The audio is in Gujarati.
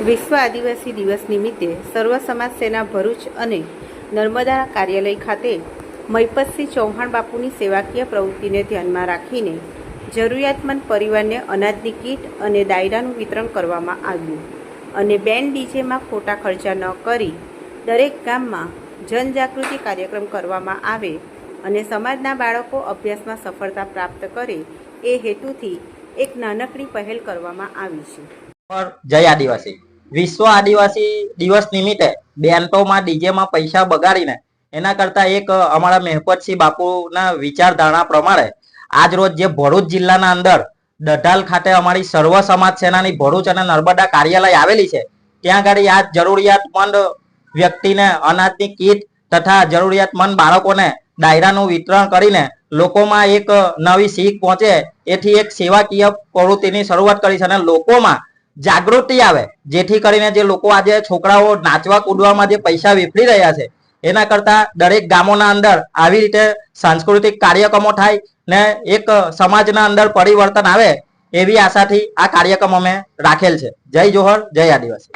વિશ્વ આદિવાસી દિવસ નિમિત્તે સર્વ સમાજ સેના ભરૂચ અને નર્મદા કાર્યાલય ખાતે મૈપતસિંહ ચૌહાણ બાપુની સેવાકીય પ્રવૃત્તિને ધ્યાનમાં રાખીને જરૂરિયાતમંદ પરિવારને અનાજની કીટ અને દાયરાનું વિતરણ કરવામાં આવ્યું અને બેન ડીજેમાં ખોટા ખર્ચા ન કરી દરેક ગામમાં જનજાગૃતિ કાર્યક્રમ કરવામાં આવે અને સમાજના બાળકો અભ્યાસમાં સફળતા પ્રાપ્ત કરે એ હેતુથી એક નાનકડી પહેલ કરવામાં આવી છે. જય આદિવાસી. વિશ્વ આદિવાસી દિવસ નિમિત્તે બેન્ટોમાં ડીજેમાં પૈસા બગાડીને એના કરતા એક અમારા મહેપતસિંહ બાપુના વિચારધારણા પ્રમાણે આજ રોજ જે ભરૂચ જિલ્લાના અંદર દઢાલ ખાતે અમારી સર્વ સમાજ સેનાની ભરૂચ અને નર્મદા કાર્યાલય આવેલી છે, ત્યાં આગળ આ જરૂરિયાતમંદ વ્યક્તિને અનાજની કીટ તથા જરૂરિયાતમંદ બાળકોને ડાયરાનું વિતરણ કરીને લોકોમાં એક નવી શીખ પહોંચે એથી એક સેવાકીય પ્રવૃત્તિની શરૂઆત કરી છે અને લોકોમાં જાગૃતિ આવે. જેથી કરીને જે લોકો આજે છોકરાઓ નાચવા કૂદવામાં જે પૈસા વિફરી રહ્યા છે, એના કરતા દરેક ગામોના અંદર આવી રીતે સાંસ્કૃતિક કાર્યક્રમો થાય ને એક સમાજના અંદર પરિવર્તન આવે, એવી આશાથી આ કાર્યક્રમ અમે રાખેલ છે. જય જોહર, જય આદિવાસી.